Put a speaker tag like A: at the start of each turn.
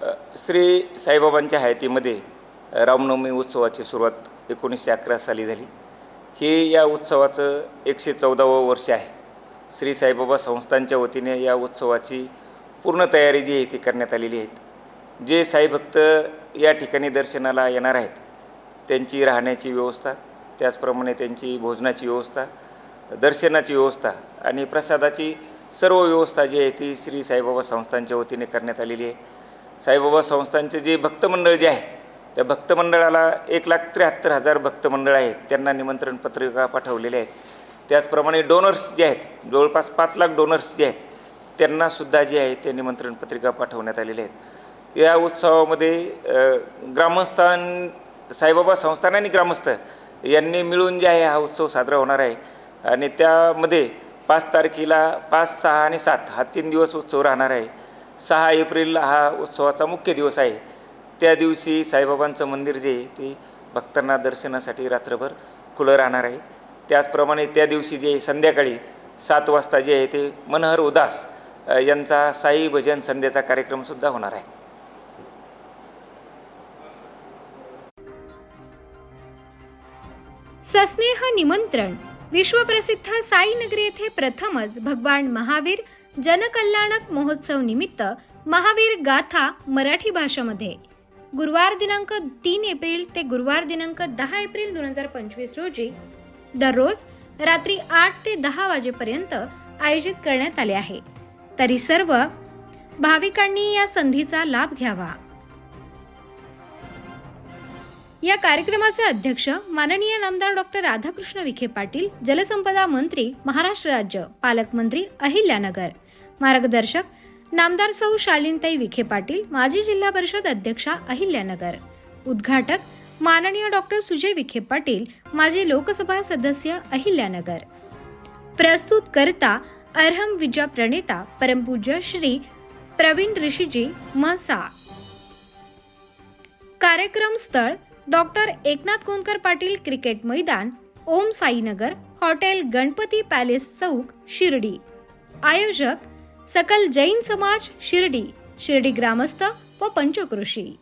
A: श्री साईबाबांच्या हयातीमध्ये रामनवमी उत्सवाची सुरुवात एकोणीसशे अकरा साली झाली. हे या उत्सवाचं एकशे चौदावं वर्ष आहे. श्री साईबाबा संस्थांच्या वतीने या उत्सवाची पूर्ण तयारी जी आहे ती करण्यात आलेली आहे. जे साईभक्त या ठिकाणी दर्शनाला येणार आहेत त्यांची राहण्याची व्यवस्था त्याचप्रमाणे त्यांची भोजनाची व्यवस्था दर्शनाची व्यवस्था आणि प्रसादाची सर्व व्यवस्था जी आहे ती श्री साईबाबा संस्थांच्या वतीने करण्यात आलेली आहे. साईबाबा संस्थांचे जे भक्तमंडळ जे आहे त्या भक्तमंडळाला एक लाख त्र्याहत्तर हजार भक्तमंडळ आहेत. त्यांना निमंत्रण पत्रिका पाठवलेले आहेत. त्याचप्रमाणे डोनर्स जे आहेत जवळपास पाच लाख डोनर्स जे आहेत त्यांनासुद्धा जे आहे ते निमंत्रण पत्रिका पाठवण्यात आलेले आहेत. या उत्सवामध्ये ग्रामस्थान साईबाबा संस्थान आणि ग्रामस्थ यांनी मिळून जे आहे हा उत्सव साजरा होणार आहे. आणि त्यामध्ये पाच तारखेला पाच सहा आणि सात हा तीन दिवस उत्सव राहणार आहे. सहा एप्रिल हा उत्सवाचा मुख्य दिवस आहे. त्या दिवशी साईबाबांचं मंदिर जे आहे ते भक्तांना दर्शनासाठी रात्रभर खुलं राहणार आहे. त्याचप्रमाणे त्या दिवशी जे आहे संध्याकाळी सात वाजता जे आहे ते मनहर उदास यांचा साई भजन संध्याचा कार्यक्रमसुद्धा होणार आहे.
B: सस्नेह निमंत्रण. विश्वप्रसिद्ध साईनगरी येथे प्रथमच भगवान महावीर जनकल्याणक महोत्सव निमित्त महावीर गाथा मराठी भाषेमध्ये. गुरुवार दिनांक तीन एप्रिल ते गुरुवार दिनांक दहा एप्रिल दोन हजार पंचवीस रोजी दररोज रात्री आठ ते दहा वाजेपर्यंत आयोजित करण्यात आले आहे. तरी सर्व भाविकांनी या संधीचा लाभ घ्यावा. या कार्यक्रमाचे अध्यक्ष माननीय नामदार डॉक्टर राधाकृष्ण विखे पाटील जलसंपदा मंत्री महाराष्ट्र राज्य पालकमंत्री अहिल्यानगर. मार्गदर्शक नामदार सौ शालीनताई विखे पाटील माजी जिल्हा परिषद अध्यक्षा अहिल्यानगर. उद्घाटक माननीय डॉक्टर सुजय विखे पाटील माजी लोकसभा सदस्य अहिल्यानगर. प्रस्तुत करता अर्हम विजा प्रणेता परमपूज्य श्री प्रवीण ऋषीजी मसा कार्यक्रम स्थळ डॉक्टर एकनाथ कोणकर पाटील क्रिकेट मैदान ओम साईनगर हॉटेल गणपती पॅलेस चौक शिर्डी. आयोजक सकल जैन समाज शिर्डी. शिर्डी ग्रामस्थ व पंचकृषी